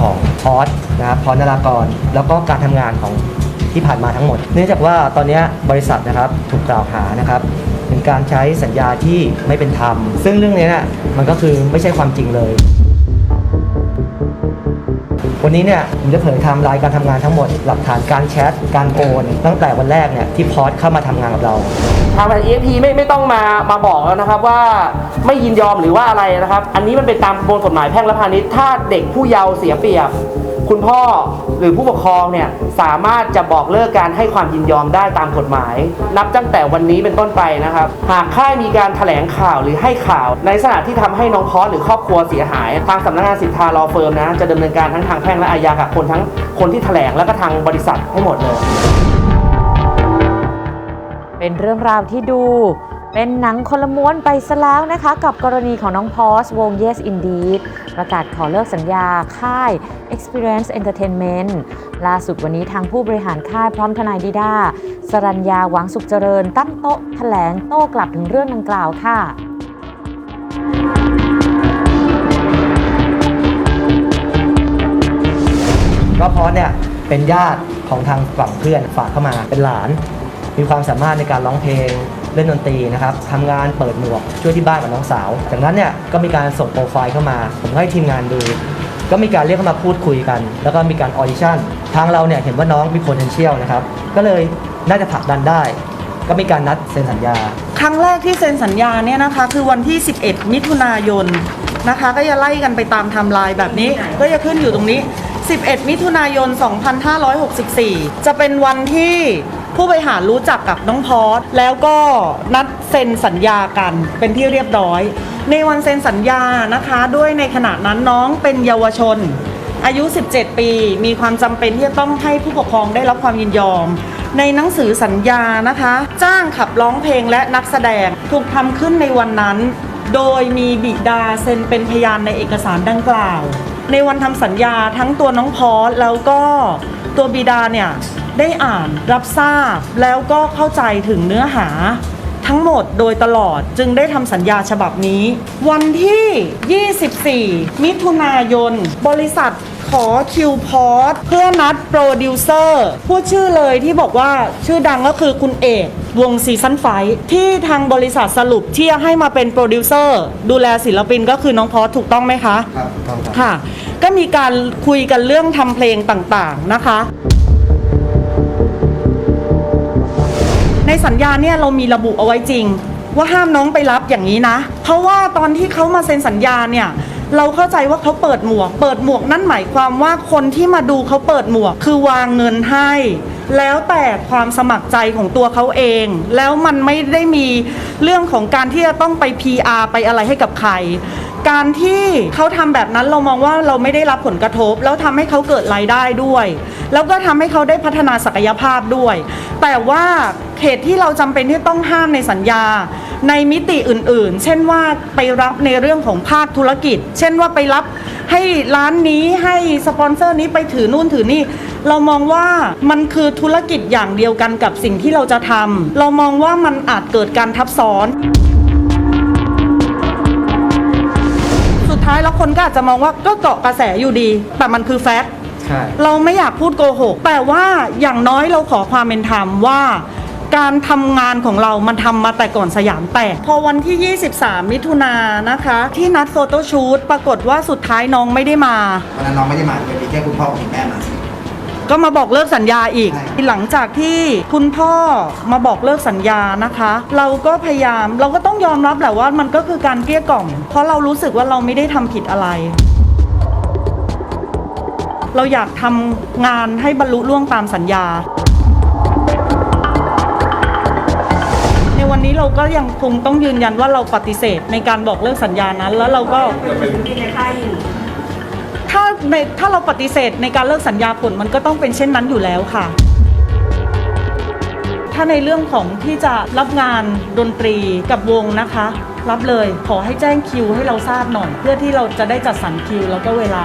ของพอสนะครับพอนารากร แล้วก็การทำงานของที่ผ่านมาทั้งหมด เนื่องจากว่าตอนนี้บริษัทนะครับถูกกล่าวหานะครับเป็นการใช้สัญญาที่ไม่เป็นธรรม ซึ่งเรื่องนี้นะมันก็คือไม่ใช่ความจริงเลย วันนี้เนี่ยผมจะเผยไทม์ไลน์การทำงานทั้งหมด หลักฐานการแชทการโอนตั้งแต่วันแรกเนี่ยที่พอดเข้ามาทำงานกับเรา ทางบริษัท EFP ไม่ไม่ต้องมามาบอกแล้วนะครับว่าไม่ยินยอมหรือว่าอะไรนะครับ อันนี้มันเป็นตามประมวลกฎหมายแพ่งและพาณิชย์ถ้าเด็กผู้เยาว์เสียเปรียบ คุณพ่อหรือผู้ปกครองเนี่ยสามารถจะบอกเลิกการให้ความยินยอมได้ตามกฎหมาย นับตั้งแต่วันนี้เป็นต้นไปนะครับ หากค่ายมีการแถลงข่าวหรือให้ข่าว ในลักษณะที่ทำให้น้องพอสหรือครอบครัวเสียหาย ทางสำนักงานสิทธารอเฟิร์มนะจะดำเนินการทั้งทางแพ่งและอาญากับคนทั้งคนที่แถลงแล้วก็ทางบริษัทให้หมดเลย เป็นเรื่องราวที่ดู เป็นหนังคนละม้วนไปซะแล้วนะคะ กับกรณีของน้องพอสวง Yes Indeed ประกาศขอเลิกสัญญาค่าย Experience Entertainment ล่าสุดวันนี้ทางผู้บริหารค่ายพร้อมทนายดิดาสรัญญาหวังสุขเจริญ ตั้งโต๊ะแถลงโต้กลับถึงเรื่องดังกล่าวค่ะก็พราะเนี่ยเป็นญาติของทางฝั่งเพื่อนฝากเข้ามาเป็นหลาน มีความสามารถในการร้องเพลง เล่นดนตรีนะครับทำงานเปิดหมวกช่วยที่บ้านกับน้องสาว จากนั้นเนี่ยก็มีการส่งโปรไฟล์เข้ามา ผมให้ทีมงานดู ก็มีการเรียกเข้ามาพูดคุยกัน แล้วก็มีการออดิชั่นทางเราเนี่ยเห็นว่าน้องมี potential นะครับก็เลยน่าจะผลักดันได้ ก็มีการนัดเซ็นสัญญา ครั้งแรกที่เซ็นสัญญาเนี่ยนะคะ คือวันที่ 11 มิถุนายนนะคะ ก็จะไล่กันไปตามไทม์ไลน์แบบนี้ ก็จะขึ้นอยู่ตรงนี้ 11 มิถุนายน 2564 จะเป็นวันที่ ผู้บริหารรู้จักกับน้องพอสแล้วก็นัดเซ็นสัญญากันเป็นที่เรียบร้อย ในวันเซ็นสัญญานะคะด้วยในขณะนั้นน้องเป็นเยาวชน อายุ 17 ปี มีความจำเป็นที่จะต้องให้ผู้ปกครองได้รับความยินยอม ในหนังสือสัญญานะคะ จ้างขับร้องเพลงและนักแสดงถูกทำขึ้นในวันนั้น โดยมีบิดาเซ็นเป็นพยานในเอกสารดังกล่าว ในวันทำสัญญาทั้งตัวน้องพอสแล้วก็ตัวบิดาเนี่ย ได้อ่านรับทราบแล้วก็เข้าใจถึงเนื้อหา ทั้งหมดโดยตลอดจึงได้ทำสัญญาฉบับนี้ วันที่ 24 มิถุนายน บริษัทขอคิวพอร์ตเพื่อนัดโปรดิวเซอร์พูดชื่อเลยที่บอกว่าชื่อดังก็คือคุณเอกวงซีซันไฟที่ทางบริษัทสรุปที่จะให้มาเป็นโปรดิวเซอร์ดูแลศิลปินก็คือน้องพอร์ตถูกต้องไหมคะ ครับต้องครับ ค่ะ ก็มีการคุยกันเรื่องทำเพลงต่างๆนะคะ ในสัญญาเนี่ยเรามีระบุเอาไว้จริง ว่าห้ามน้องไปรับอย่างนี้นะ เพราะว่าตอนที่เขามาเซ็นสัญญาเนี่ยเราเข้าใจว่าเขาเปิดหมวก เปิดหมวกนั่นหมายความว่าคนที่มาดูเขาเปิดหมวก คือวางเงินให้ แล้วแต่ความสมัครใจของตัวเขาเอง แล้วมันไม่ได้มีเรื่องของการที่จะต้องไป PR ไปอะไรให้กับใคร การที่เขาทำแบบนั้นเรามองว่าเราไม่ได้รับผลกระทบ แล้วทำให้เขาเกิดรายได้ด้วย แล้วก็ทำให้เขาได้พัฒนาศักยภาพด้วย แต่ว่าเหตุที่เราจำเป็นที่ต้องห้ามในสัญญา ในมิติอื่นๆ เช่นว่าไปรับในเรื่องของภาคธุรกิจ เช่นว่าไปรับให้ร้านนี้ให้สปอนเซอร์นี้ไปถือนู่นถือนี่ เรามองว่ามันคือธุรกิจอย่างเดียวกันกับสิ่งที่เราจะทำเรามองว่ามันอาจเกิดการทับซ้อน สุดท้ายแล้วคนก็อาจจะมองว่าก็เกาะกระแสอยู่ดี แต่มันคือแฟกต์ ใช่ เราไม่อยากพูดโกหก แต่ว่าอย่างน้อยเราขอความเป็นธรรมว่า การทำงานของเรามันทำมาแต่ก่อนสยามแตก พอวันที่ 23 มิถุนายนนะคะ ที่นัดโฟโต้ชูตปรากฏว่าสุดท้ายน้องไม่ได้มา วันนั้นน้องไม่ได้มาเลยมีแค่คุณพ่อกับคุณแม่มา ก็มาบอกเลิกสัญญาอีก ใช่ หลังจากที่คุณพ่อมาบอกเลิกสัญญานะคะ เราก็พยายามเราก็ต้องยอมรับแหละว่ามันก็คือการเกลี้ยกล่อม เพราะเรารู้สึกว่าเราไม่ได้ทำผิดอะไร เราอยากทำงานให้บรรลุล่วงตามสัญญา ในวันนี้เราก็ยังคงต้องยืนยันว่าเราปฏิเสธในการบอกเลิกสัญญานั้น แล้วเราก็ถ้าในถ้าเราปฏิเสธในการเลิกสัญญาผลมันก็ต้องเป็นเช่นนั้นอยู่แล้วค่ะ ถ้าในเรื่องของที่จะรับงานดนตรีกับวงนะคะ รับเลยขอให้แจ้งคิวให้เราทราบหน่อย เพื่อที่เราจะได้จัดสรรคิวแล้วก็เวลา